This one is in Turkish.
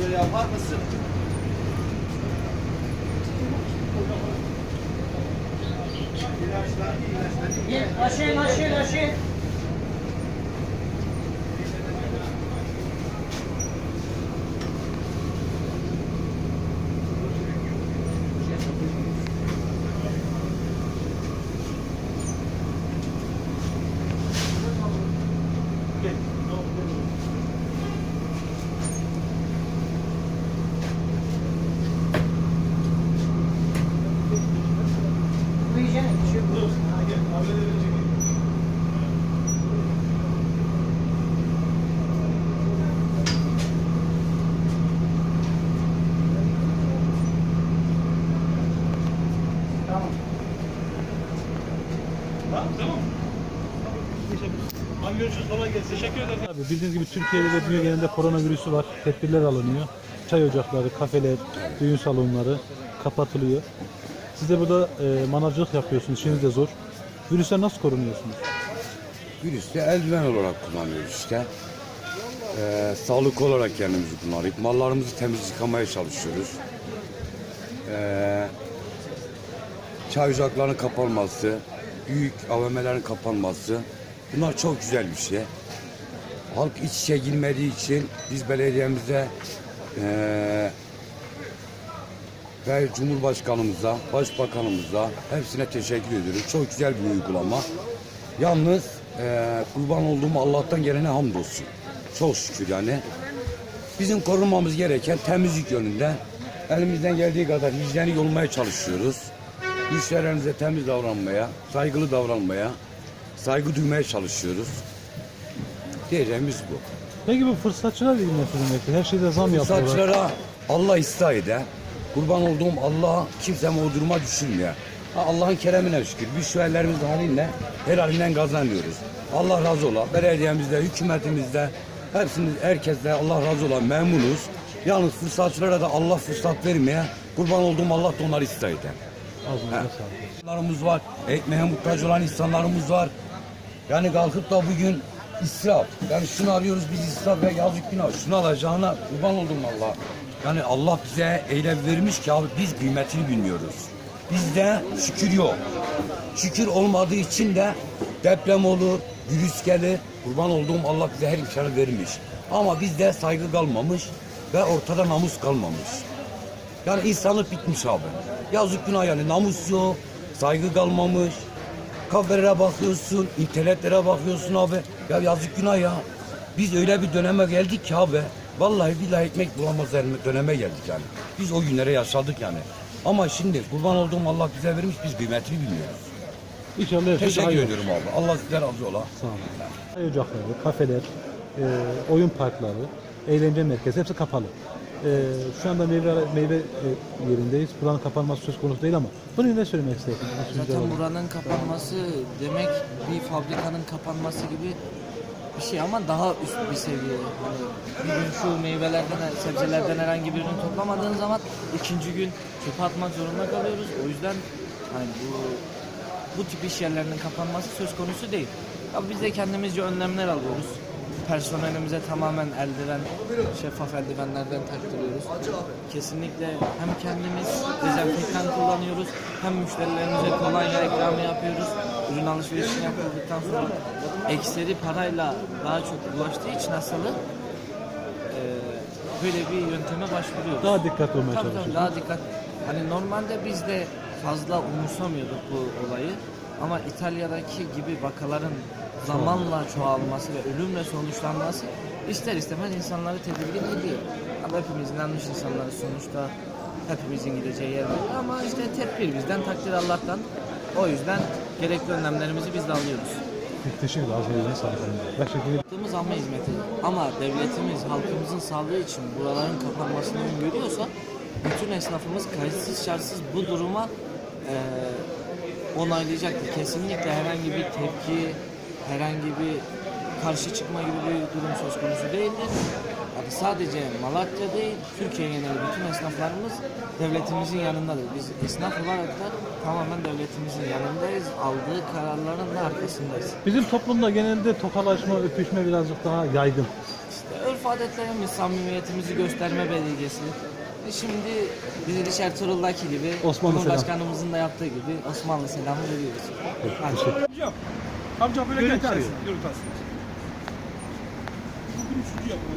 Böyle yapar mısın? Aşağı aşağı aşağı. Görüşürüz. Kolay gelsin. Teşekkür ederim. Abi bildiğiniz gibi Türkiye'de ve dünya genelinde koronavirüsü var. Tedbirler alınıyor. Çay ocakları, kafeler, düğün salonları kapatılıyor. Siz de burada e, manavcılık yapıyorsunuz. İşiniz de zor. Virüsten nasıl korunuyorsunuz? Virüste eldiven olarak kullanıyoruz işte. Ee, sağlık olarak kendimizi kullanıyoruz. Mallarımızı temiz yıkamaya çalışıyoruz. Ee, çay ocaklarının kapanması, büyük AVM'lerin kapanması bunlar çok güzel bir şey. Halk iç içe girmediği için biz belediyemize ee, ve Cumhurbaşkanımıza, Başbakanımıza hepsine teşekkür ediyoruz. Çok güzel bir uygulama. Yalnız eee, kurban olduğum Allah'tan gelene hamdolsun. Çok şükür yani. Bizim korunmamız gereken temizlik yönünde elimizden geldiği kadar hijyenik olmaya çalışıyoruz. Müşterilerimize temiz davranmaya, saygılı davranmaya, saygı duymaya çalışıyoruz. Diyeceğimiz bu. Peki bu fırsatçılar ilgili ne? Her şeyde zam yapıyorlar. Saçlara Allah eder. Kurban olduğum Allah kimse o duruma düşürmüyor. Allah'ın keremine şükür. Biz şu ellerimiz halinle helalinden kazanıyoruz. Allah razı ola. Belediyemizde, hükümetimizde, hepsiniz, herkesle Allah razı ola. Memnunuz. Yalnız fırsatçılara da Allah fırsat vermeye. Kurban olduğum Allah da onları eder. Ağzınıza sağlık. İnsanlarımız var. Ekmeğe muhtaç olan insanlarımız var. Yani kalkıp da bugün israf. Yani şunu arıyoruz biz israf ve yazık günah. Şunu alacağına kurban oldum Allah. Yani Allah bize eyle vermiş ki abi biz kıymetini bilmiyoruz. Bizde şükür yok. Şükür olmadığı için de deprem olur, virüs gelir. Kurban olduğum Allah bize her imkanı vermiş. Ama bizde saygı kalmamış ve ortada namus kalmamış. Yani insanlık bitmiş abi. Yazık günah yani namus yok, saygı kalmamış. Kafelere bakıyorsun, internetlere bakıyorsun abi. Ya yazık günah ya. Biz öyle bir döneme geldik ki abi. Vallahi billahi ekmek bulamaz döneme geldik yani. Biz o günlere yaşadık yani. Ama şimdi kurban olduğum Allah bize vermiş biz kıymetini bilmiyoruz. İnşallah her şey daha Teşekkür iyi ediyorum abi. Allah sizden razı ola. Sağ olun. Çay ocakları, kafeler, e, oyun parkları, eğlence merkezi hepsi kapalı. E, şu anda meyve, meyve e, yerindeyiz. Buranın kapanması söz konusu değil ama bunu ne söylemek? Düşünce Zaten buranın kapanması demek bir fabrikanın kapanması gibi bir şey ama daha üst bir seviye. Hani bir gün şu meyvelerden, sebzelerden herhangi birini toplamadığın zaman ikinci gün çöpe atmak zorunda kalıyoruz. O yüzden hani bu bu tip iş yerlerinin kapanması söz konusu değil. Ama biz de kendimizce önlemler alıyoruz. Personelimize tamamen eldiven, şeffaf eldivenlerden taktırıyoruz. Kesinlikle hem kendimiz dezenfektan kullanıyoruz, hem müşterilerimize kolonya ikramı yapıyoruz. Ürün alışverişini yapıldıktan sonra ekseri parayla daha çok bulaştığı için hastalığı eee, böyle bir yönteme başvuruyoruz. Daha dikkatli olmaya Tabii tabii çalışıyorsunuz. daha dikkat. Hani normalde biz de fazla umursamıyorduk bu olayı. Ama İtalya'daki gibi vakaların zamanla çoğalması ve ölümle sonuçlanması ister istemez insanları tedirgin ediyor. Ama hepimiz inanmış insanlarız sonuçta. Hepimizin gideceği yer belli ama işte tedbir bizden, takdir Allah'tan. O yüzden gerekli önlemlerimizi biz de alıyoruz. Teşekkür ederim. Ağzınıza sağlık. Yaptığımız ama hizmeti ama devletimiz halkımızın sağlığı için buraların kapanmasını öngörüyorsa bütün esnafımız kayıtsız şartsız bu duruma eee onaylayacaktır. Kesinlikle herhangi bir tepki, herhangi bir karşı çıkma gibi bir durum söz konusu değildir. Ya Sadece Malatya değil, Türkiye geneli bütün esnaflarımız devletimizin yanındadır. Biz esnaf olarak da tamamen devletimizin yanındayız. Aldığı kararların da arkasındayız. Bizim toplumda genelde tokalaşma, öpüşme birazcık daha yaygın. İşte örf adetlerimiz, samimiyetimizi gösterme belgesi. Şimdi Diziliş Ertuğrul'daki gibi, Osmanlı selam. Cumhurbaşkanımızın da yaptığı gibi Osmanlı selamı veriyoruz. Hadi. Amca, amca böyle gel. Görüntü alsın. Bugün üçüncü yapımı.